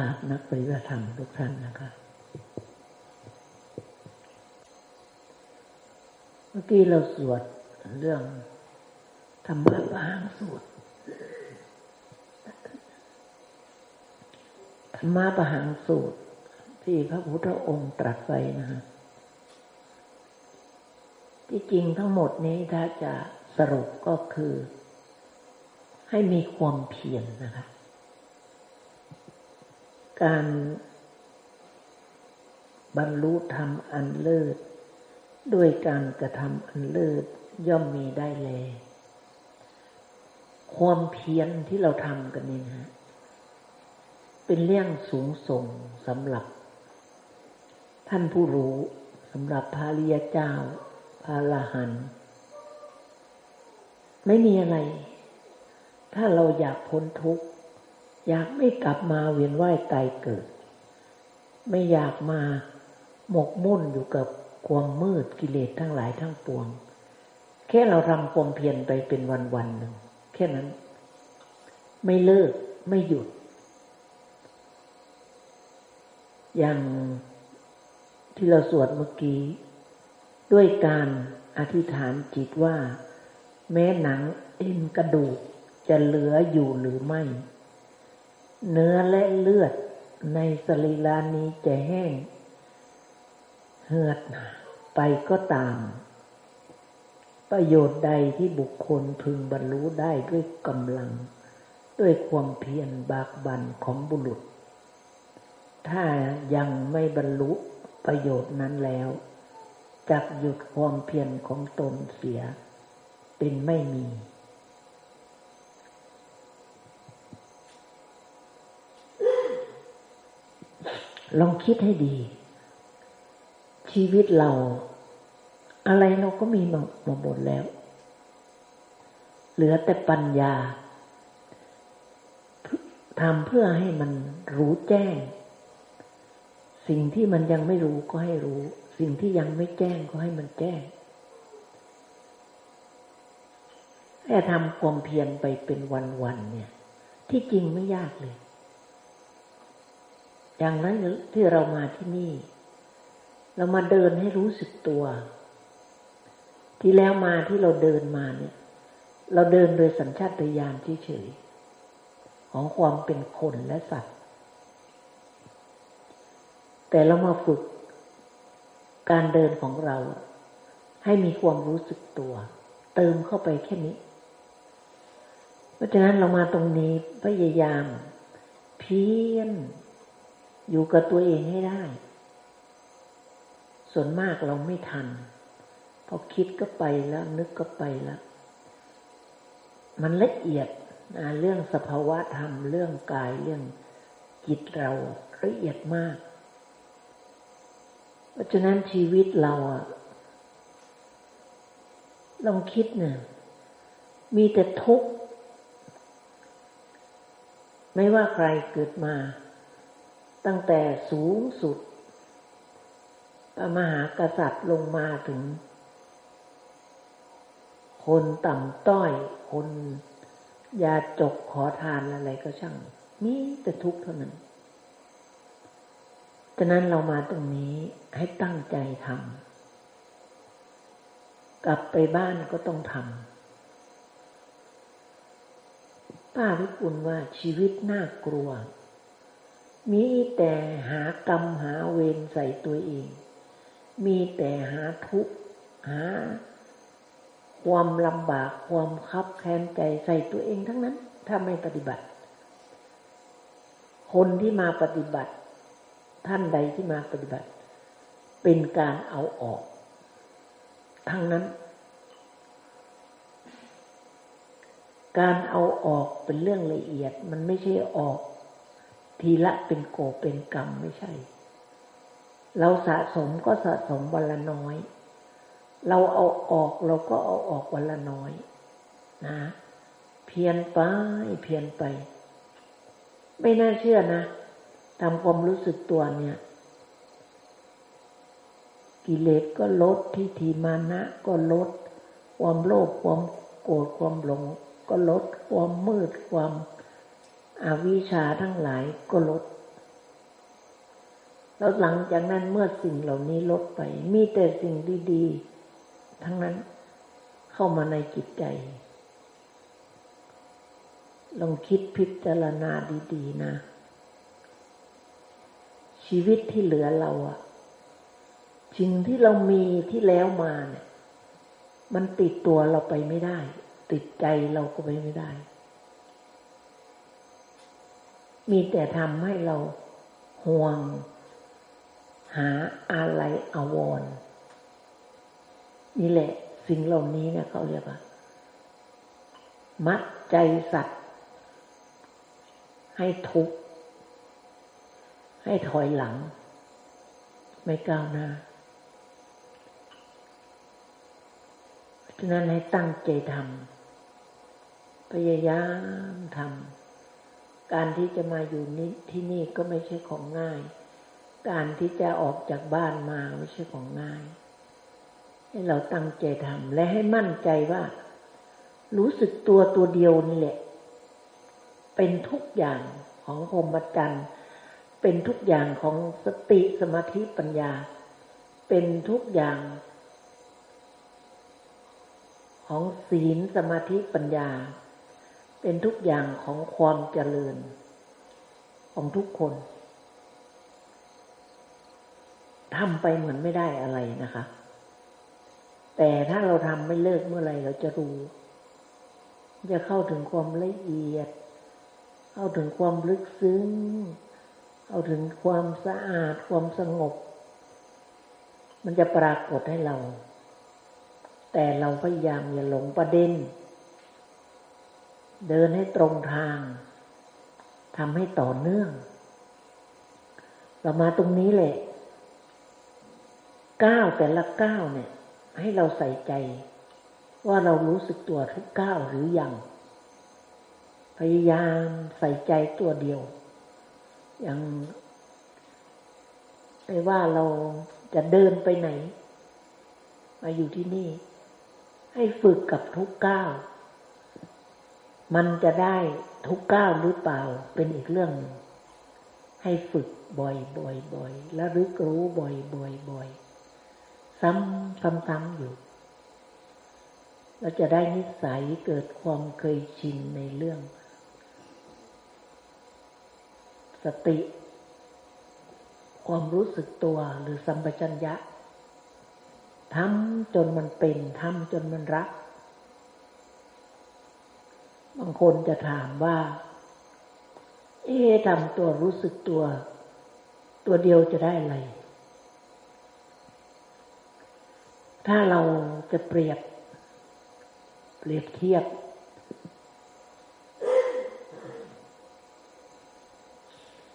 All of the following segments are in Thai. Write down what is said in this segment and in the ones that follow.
านักปฏิบัติธรรมทุกท่านนะคะเมื่อกี้เราสวดเรื่องธรรมะปหังสูตรธรรมะประหังสูตร ที่พระพุทธองค์ตรัสไว้นะฮะที่จริงทั้งหมดนี้ถ้าจะสรุปก็คือ ให้มีความเพียรนนะคะ การบรรลุธรรมอันเลิศ ด้วยการกระทำอันเลิศย่อมมีได้แล ความเพียรที่เราทำกันนี่นะเป็นเรื่องสูงส่งสำหรับ ท่านผู้รู้สำหรับพระริยเจ้าพระละหัน ไม่มีอะไร ถ้าเราอยากพ้นทุกข์ อยากไม่กลับมาเวียนว่ายตายเกิด ไม่อยากมาหมกมุ่นอยู่กับความมืดกิเลสทั้งหลายทั้งปวง แค่เราทำความเพียรไปเป็นวันวันหนึ่งแค่นั้น ไม่เลิกไม่หยุด อย่างที่เราสวดเมื่อกี้ ด้วยการอธิษฐานจิตว่า แม้หนังเอ็นกระดูกจะเหลืออยู่หรือไม่ เนื้อและเลือดในสรีรานี้จะแห้ง เหือดไปก็ตาม ประโยชน์ใดที่บุคคลพึงบรรลุได้ด้วยกำลัง ด้วยความเพียรบากบั่นของบุรุษ ถ้ายังไม่บรรลุประโยชน์นั้นแล้วจักหยุดความเพียรของตนเสีย เป็นไม่มี ลองคิดให้ดี ชีวิตเรา อะไรเราก็มีมาหมดแล้ว เหลือแต่ปัญญาทำเพื่อให้มันรู้แจ้ง สิ่งที่มันยังไม่รู้ก็ให้รู้ สิ่งที่ยังไม่แจ้งก็ให้มันแจ้งแค่ทำความเพียรไปเป็นวันๆเนี่ย ที่จริงไม่ยากเลย อย่างนั้นที่เรามาที่นี่ เรามาเดินให้รู้สึกตัว ที่แล้วมาที่เราเดินมาเนี่ย เราเดินโดยสัญชาตญาณเฉยๆของความเป็นคนและสัตว์ แต่เรามาฝึกการเดินของเรา ให้มีความรู้สึกตัว เติมเข้าไปแค่นี้ เพราะฉะนั้นเรามาตรงนี้พยายาม เพียร อยู่กับตัวเองให้ได้ ส่วนมากเราไม่ทัน พอคิดก็ไปแล้ว นึกก็ไปแล้ว มันละเอียดนะเรื่องสภาวะธรรม เรื่องกายเรื่องจิตเราละเอียดมาก เพราะฉะนั้นชีวิตเราอะลองคิดเนี่ยมีแต่ทุกข์ ไม่ว่าใครเกิดมา ตั้งแต่สูงสุดพระมหากษัตริย์ลงมาถึง คนต่ำต้อย คนยาจกขอทานอะไรก็ช่าง มีแต่ทุกข์เท่านั้นฉะนั้นเรามาตรงนี้ให้ตั้งใจทำกลับไปบ้านก็ต้องทำป้าพิกุลว่าชีวิตน่ากลัว มีแต่หากรรมหาเวรใส่ตัวเอง มีแต่หาทุกข์หา ความลำบากความคับแค้นใจใส่ตัวเองทั้งนั้น ถ้าไม่ปฏิบัติ คนที่มาปฏิบัติ ท่านใดที่มาปฏิบัติ เป็นการเอาออก ทั้งนั้น การเอาออกเป็นเรื่องละเอียดมันไม่ใช่ออก ทีละเป็นโกเป็นกรรมไม่ใช่ เราสะสมก็สะสมวันละน้อย เราเอาออกเราก็เอาออกวันละน้อย นะ เพียนไปเพียนไป ไม่น่าเชื่อนะทำความรู้สึกตัวเนี่ย กิเลสก็ลดทิฏฐิมานะก็ลด ความโลภความโกรธความหลง ก็ลดความมืดความ อวิชาทั้งหลายก็ลด แล้วหลังจากนั้นเมื่อสิ่งเหล่านี้ลดไป มีแต่สิ่งดีๆ ทั้งนั้นเข้ามาในจิตใจ ลองคิดพิจารณาดีๆ นะ ชีวิตที่เหลือเราอะสิ่งที่เรามีที่แล้วมาเนี่ย มันติดตัวเราไปไม่ได้ ติดใจเราก็ไปไม่ได้ มีแต่ทำให้เราห่วง หาอะไรอาวรนี่แหละ สิ่งเหล่านี้เนี่ยเขาเรียกว่า มัดใจสัตว์ ให้ทุกข์ ให้ถอยหลัง ไม่ก้าวหน้าฉะนั้นให้ตั้งใจทำพยายามทำ การที่จะมาอยู่นี่ที่นี่ก็ไม่ใช่ของง่าย การที่จะออกจากบ้านมาไม่ใช่ของง่าย ให้เราตั้งใจทำและให้มั่นใจว่า รู้สึกตัวตัวเดียวนี่แหละ เป็นทุกอย่างของพรหมจรรย์เป็นทุกอย่างของสติสมาธิปัญญา เป็นทุกอย่าง ของศีลสมาธิปัญญา เป็นทุกอย่างของความเจริญ ของทุกคนทำไปเหมือนไม่ได้อะไรนะคะ แต่ถ้าเราทำไม่เลิกเมื่อไหร่เราจะรู้ จะเข้าถึงความละเอียด เข้าถึงความลึกซึ้ง เข้าถึงความสะอาดความสงบ มันจะปรากฏให้เรา แต่เราพยายามอย่าหลงประเด็น เดินให้ตรงทางทำให้ต่อเนื่อง เรามาตรงนี้แหละก้าวแต่ละก้าวเนี่ย ให้เราใส่ใจ ว่าเรารู้สึกตัวทุกก้าวหรือยัง พยายามใส่ใจตัวเดียว อย่างไม่ว่าเราจะเดินไปไหน มาอยู่ที่นี่ ให้ฝึกกับทุกก้าว มันจะได้ทุกก้าวหรือเปล่าเป็นอีกเรื่อง ให้ฝึกบ่อยบ่อยบ่อยแล้วรึกรู้บ่อยบ่อยบ่อยซ้ำซ้ำซ้ำอยู่เราจะได้นิสัยเกิดความเคยชินในเรื่อง สติ ความรู้สึกตัวหรือสัมปชัญญะทำจนมันเป็นทำจนมันรักางคนจะถามว่า เอ๊ทำตัวรู้สึกตัว ตัวเดียวจะได้อะไร ถ้าเราจะเปรียบ เปรียบเทียบ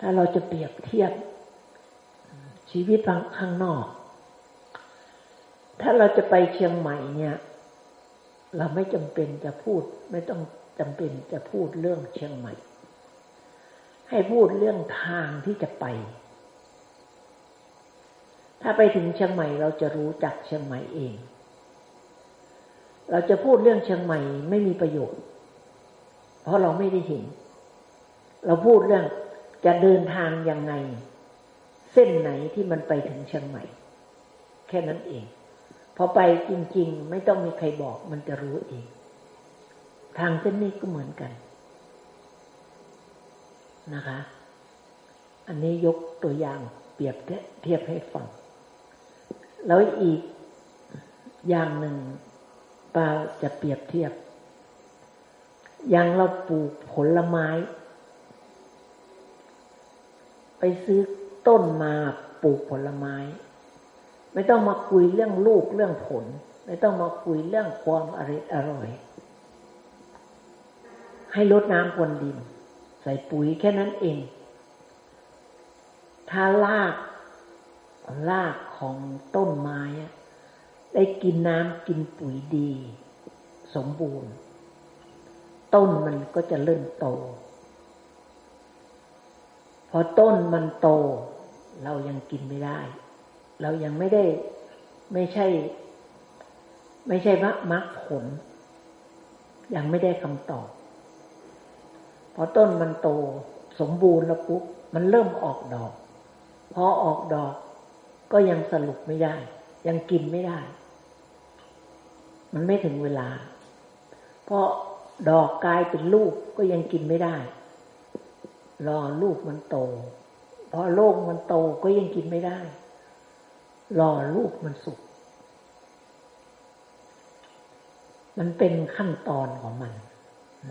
ถ้าเราจะเปรียบเทียบ ชีวิตข้างนอก ถ้าเราจะไปเชียงใหม่เนี่ยเราไม่จำเป็นจะพูดไม่ต้อง จำเป็นจะพูดเรื่องเชียงใหม่ ให้พูดเรื่องทางที่จะไป ถ้าไปถึงเชียงใหม่เราจะรู้จักเชียงใหม่เอง เราจะพูดเรื่องเชียงใหม่ไม่มีประโยชน์ เพราะเราไม่ได้เห็น เราพูดเรื่องจะเดินทางยังไง เส้นไหนที่มันไปถึงเชียงใหม่ แค่นั้นเองพอไปจริง ๆ ไม่ต้องมีใครบอกมันจะรู้เอง ทางเส้นนี้ก็เหมือนกันนะคะ อันนี้ยกตัวอย่างเปรียบเทียบให้ฟัง แล้วอีกอย่างหนึ่งปาจะเปรียบเทียบ อย่างเราปลูกผลไม้ ไปซื้อต้นมาปลูกผลไม้ ไม่ต้องมาคุยเรื่องลูกเรื่องผล ไม่ต้องมาคุยเรื่องความอร่อยอร่อย ให้ลดน้ำพรวนดิน ใส่ปุ๋ยแค่นั้นเอง ถ้ารากรากของต้นไม้ได้กินน้ำกินปุ๋ยดี สมบูรณ์ ต้นมันก็จะเริ่มโต พอต้นมันโต เรายังกินไม่ได้ เรายังไม่ได้ไม่ใช่ ไม่ใช่มรรคมรรคผล ยังไม่ได้คำตอบ พอต้นมันโตสมบูรณ์แล้วปุ๊บมันเริ่มออกดอก พอออกดอก ก็ยังสรุปไม่ได้ ยังกินไม่ได้ มันไม่ถึงเวลา เพราะดอกกลายเป็นลูกก็ยังกินไม่ได้ รอลูกมันโต พอโลกมันโตก็ยังกินไม่ได้ รอลูกมันสุกมันเป็นขั้นตอนของมัน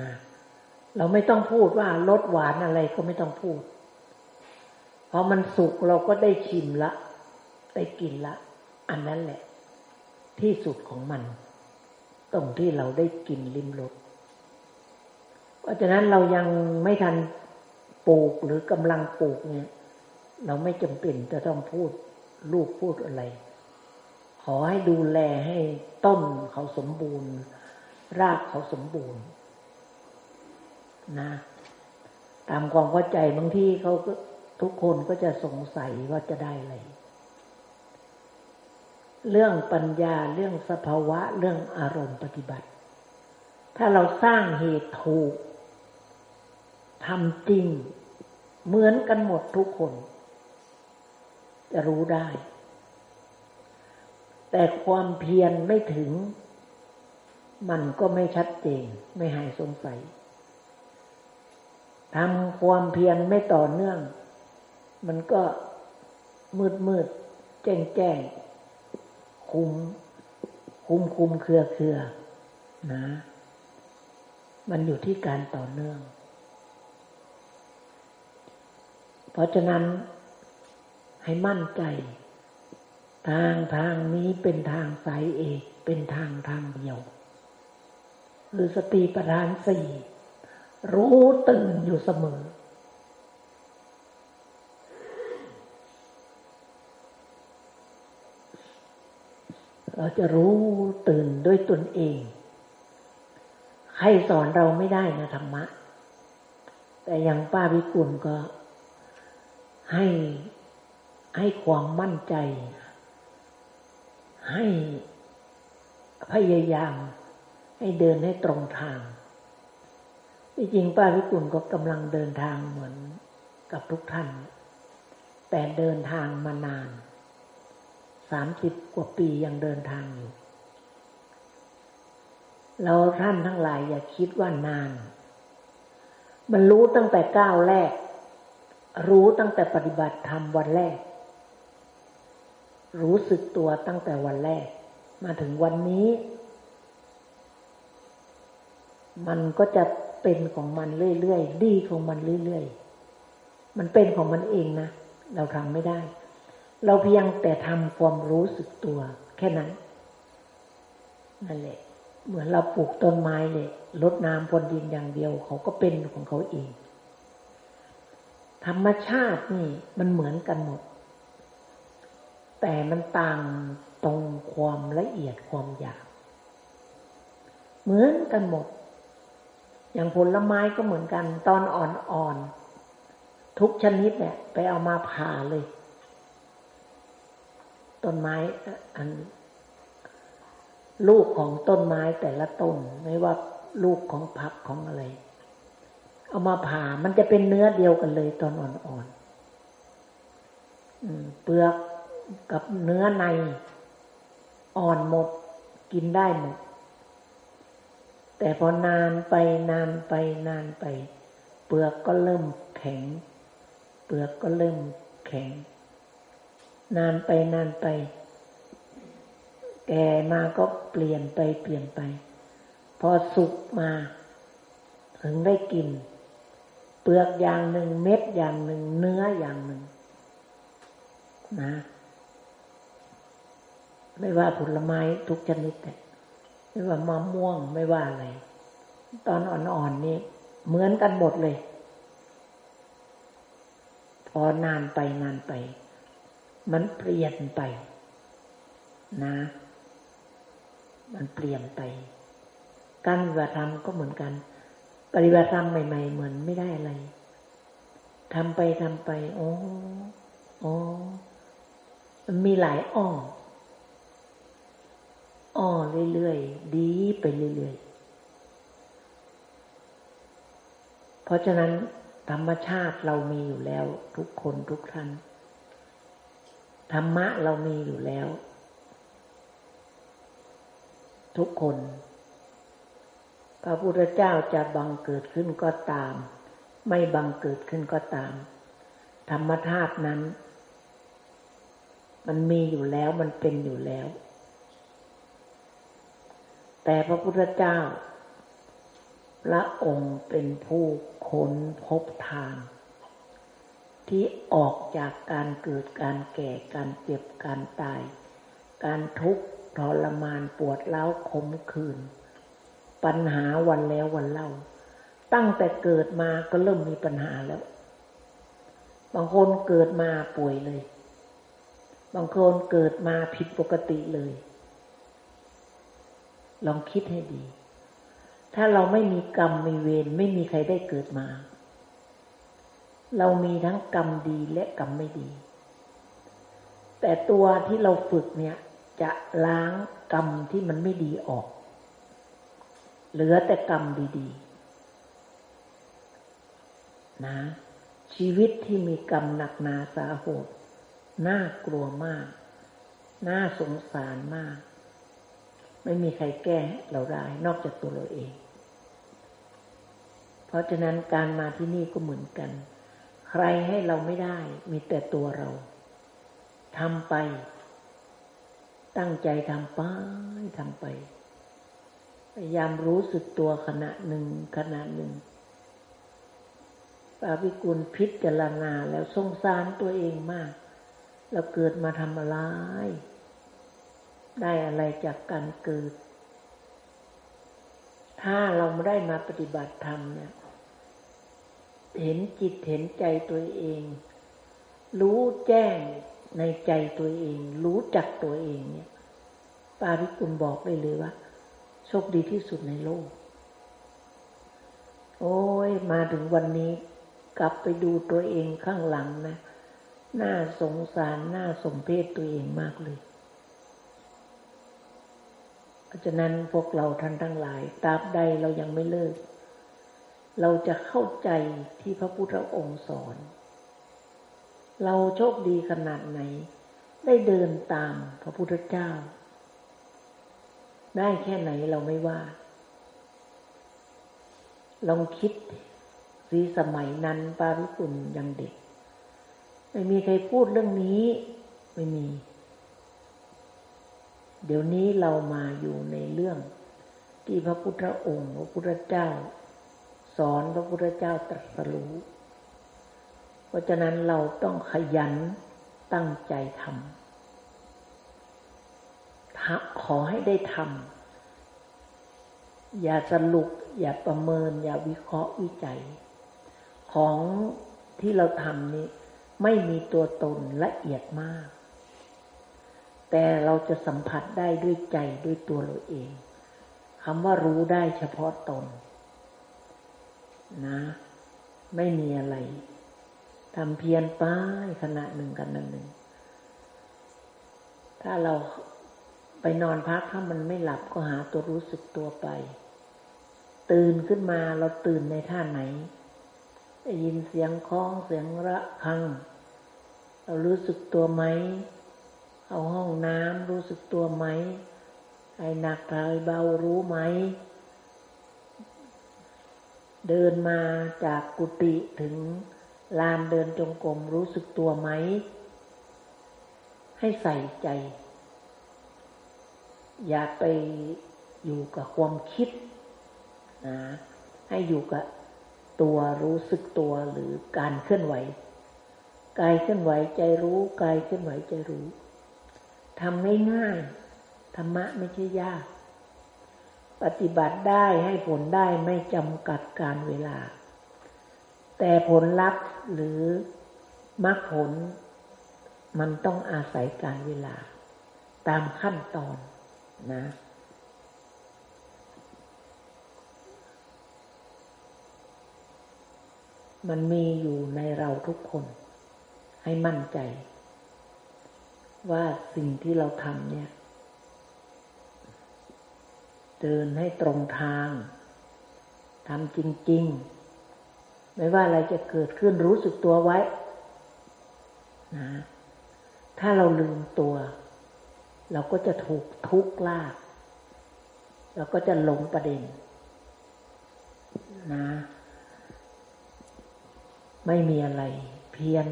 นะ เราไม่ต้องพูดว่ารสหวานอะไรก็ไม่ต้องพูด เพอมันสุกเราก็ได้ชิมละ ได้กินละ อันนั้นแหละ ที่สุดของมัน ตรงที่เราได้กินลิ้มรสเพราะฉะนั้นเรายังไม่ทันปลูกหรือกำลังปลูกเนี่ย เราไม่จำเป็นจะต้องพูดลูกพูดอะไร ขอให้ดูแลให้ต้นเขาสมบูรณ์ รากเขาสมบูรณ์ นะ ตามความเข้าใจบางที่เขาก็ทุกคนก็จะสงสัยว่าจะได้อะไร เรื่องปัญญาเรื่องสภาวะเรื่องอารมณ์ปฏิบัติ ถ้าเราสร้างเหตุถูกทำจริง เหมือนกันหมดทุกคน จะรู้ได้ แต่ความเพียรไม่ถึง มันก็ไม่ชัดเจน ไม่หายสงสัย ทำความเพียรไม่ต่อเนื่อง มันก็มืดมืดแจ้งแจ้งคุม คุมคุมเครือเครือนะ มันอยู่ที่การต่อเนื่อง เพราะฉะนั้นให้มั่นใจ ทางทางนี้เป็นทางสายเอก เป็นทางทางเดียวคือสติปัฏฐานสี่ รู้ตื่นอยู่เสมอ เราจะรู้ตื่นด้วยตนเอง ใครสอนเราไม่ได้นะธรรมะ แต่อย่างป้าวิกุลก็ให้ให้ความมั่นใจ ให้พยายาม ให้เดินให้ตรงทาง ที่จริงป้าวิกุลก็กำลังเดินทางเหมือนกับทุกท่าน แต่เดินทางมานานสามสิบกว่าปียังเดินทางอยู่เราท่านทั้งหลายอย่าคิดว่านาน มันรู้ตั้งแต่ก้าวแรก รู้ตั้งแต่ปฏิบัติธรรมวันแรก รู้สึกตัวตั้งแต่วันแรก มาถึงวันนี้ มันก็จะ เป็นของมันเรื่อยๆ ดีของมันเรื่อยๆ มันเป็นของมันเองนะ เราทำไม่ได้ เราเพียงแต่ทำความรู้สึกตัว แค่นั้น นั่นแหละ เหมือนเราปลูกต้นไม้เลยลดน้ำพรวนดินอย่างเดียว เขาก็เป็นของเขาเอง ธรรมชาตินี่มันเหมือนกันหมด แต่มันต่างตรงความละเอียดความหยาบเหมือนกันหมด อย่างผลไม้ก็เหมือนกัน ตอนอ่อนๆทุกชนิดเนี่ย ไปเอามาผ่าเลย ต้นไม้อัน ลูกของต้นไม้แต่ละต้น ไม่ว่าลูกของผักของอะไร เอามาผ่ามันจะเป็นเนื้อเดียวกันเลย ตอนอ่อนๆเปลือกกับเนื้อใน อ่อนหมด กินได้หมด แต่พอนานไปนานไปนานไป เปลือกก็เริ่มแข็ง เปลือกก็เริ่มแข็ง นานไปนานไป แก่มาก็เปลี่ยนไปเปลี่ยนไป พอสุกมา ถึงได้กิน เปลือกอย่างหนึ่งเม็ดอย่างหนึ่งเนื้ออย่างหนึ่ง นะไม่ว่าผลไม้ทุกชนิดแต่ ไม่ว่ามะม่วงไม่ว่าอะไร ตอนอ่อนๆนี่เหมือนกันหมดเลย พอนานไปนานไป มันเปลี่ยนไป นะ มันเปลี่ยนไป การปฏิบัติธรรมก็เหมือนกัน ปฏิบัติธรรมใหม่ ๆ เหมือนไม่ได้อะไรทำไปทำไป โอ้โอ้มันมีหลายอ้อ อ้อเรื่อยๆ ดีไปเรื่อยๆ เพราะฉะนั้นธรรมชาติเรามีอยู่แล้ว ทุกคนทุกท่านธรรมะเรามีอยู่แล้ว ทุกคน พระพุทธเจ้าจะบังเกิดขึ้นก็ตาม ไม่บังเกิดขึ้นก็ตาม ธรรมธาตุนั้น มันมีอยู่แล้วมันเป็นอยู่แล้ว แต่พระพุทธเจ้า พระองค์เป็นผู้ค้นพบทาง ที่ออกจากการเกิดการแก่การเจ็บการตาย การทุกข์ทรมานปวดเล้าขมขื่นปัญหาวันแล้ววันเล่า ตั้งแต่เกิดมาก็เริ่มมีปัญหาแล้ว บางคนเกิดมาป่วยเลย บางคนเกิดมาผิดปกติเลย ลองคิดให้ดี ถ้าเราไม่มีกรรมมีเวรไม่มีใครได้เกิดมา เรามีทั้งกรรมดีและกรรมไม่ดี แต่ตัวที่เราฝึกเนี่ย จะล้างกรรมที่มันไม่ดีออก เหลือแต่กรรมดีๆ นะ ชีวิตที่มีกรรมหนักหนาสาโหดน่ากลัวมาก น่าสงสารมาก ไม่มีใครแก้เราได้ นอกจากตัวเราเอง เพราะฉะนั้นการมาที่นี่ก็เหมือนกัน ใครให้เราไม่ได้ มีแต่ตัวเราทำไป ตั้งใจทำไปทำไป พยายามรู้สึกตัวขณะหนึ่งขณะหนึ่งปาวิกุลพิจารณาแล้วสงสารตัวเองมาก เราเกิดมาทำอะไร ได้อะไรจากการเกิด ถ้าเราไม่ได้มาปฏิบัติธรรมเนี่ย เห็นจิตเห็นใจตัวเอง รู้แจ้งในใจตัวเอง รู้จักตัวเองเนี่ยปาริกุลบอกได้เลยว่าโชคดีที่สุดในโลก โอ้ย มาถึงวันนี้ กลับไปดูตัวเองข้างหลังนะ น่าสงสาร น่าสมเพศตัวเองมากเลย ราะฉะนั้นพวกเราท่านทั้งหลายตราบใดเรายังไม่เลิก เราจะเข้าใจที่พระพุทธองค์สอน เราโชคดีขนาดไหน ได้เดินตามพระพุทธเจ้า ได้แค่ไหนเราไม่ว่า ลองคิดสีสมัยนั้นปาริปุณยังเด็ก ไม่มีใครพูดเรื่องนี้ไม่มี เดี๋ยวนี้เรามาอยู่ในเรื่อง ที่พระพุทธองค์พระพุทธเจ้า สอนพระพุทธเจ้าตรัสรู้ เพราะฉะนั้นเราต้องขยันตั้งใจทำขอให้ได้ทำอย่าสรุป อย่าประเมิน อย่าวิเคราะห์วิจัย ของที่เราทำนี้ไม่มีตัวตนละเอียดมาก แต่เราจะสัมผัสได้ด้วยใจด้วยตัวเราเองคำว่ารู้ได้เฉพาะตน นะ ไม่มีอะไรทำเพียรป้ายขณะหนึ่งกันนั้นหนึ่ง ถ้าเราไปนอนพักถ้ามันไม่หลับก็หาตัวรู้สึกตัวไป ตื่นขึ้นมาเราตื่นในท่าไหนได้ยินเสียงคล้องเสียงระฆัง เรารู้สึกตัวไหม เอาห้องน้ำรู้สึกตัวไหมไอ้หนักไอ้เบารู้ไหม เดินมาจากกุฏิถึงลานเดินจงกรมรู้สึกตัวไหม ให้ใส่ใจ อย่าไปอยู่กับความคิดนะให้อยู่กับตัวรู้สึกตัวหรือการเคลื่อนไหว กายเคลื่อนไหวใจรู้ กายเคลื่อนไหวใจรู้ ทำง่ายๆธรรมะไม่ใช่ยาก ปฏิบัติได้ให้ผลได้ไม่จำกัดการเวลา แต่ผลลัพธ์หรือมรรคผล มันต้องอาศัยการเวลา ตามขั้นตอนนะมันมีอยู่ในเราทุกคน ให้มั่นใจ ว่าสิ่งที่เราทำเนี่ย เดินให้ตรงทางทำจริง ๆ ไม่ว่าอะไรจะเกิดขึ้นรู้สึกตัวไว้นะถ้าเราลืมตัว เราก็จะถูกทุกข์ลาก เราก็จะหลงประเด็นนะ ไม่มีอะไร เพียร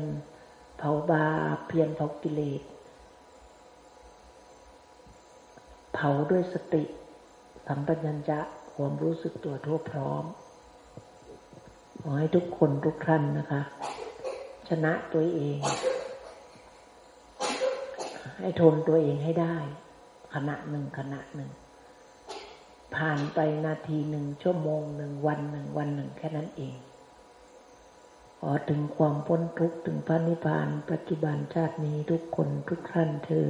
เผาบาเพียรเผากิเลส เผาด้วยสติ สัมปชัญญะความรู้สึกตัวทั่วพร้อม ขอให้ทุกคนทุกท่านนะคะ ชนะตัวเอง ให้ทนตัวเองให้ได้ ขณะหนึ่งขณะหนึ่ง ผ่านไปนาทีหนึ่งชั่วโมงหนึ่งวันหนึ่งวันหนึ่งแค่นั้นเองขอถึงความพ้นทุกข์ถึงพระนิพพานปัจจุบันชาตินี้ทุกคนทุกท่านเธอ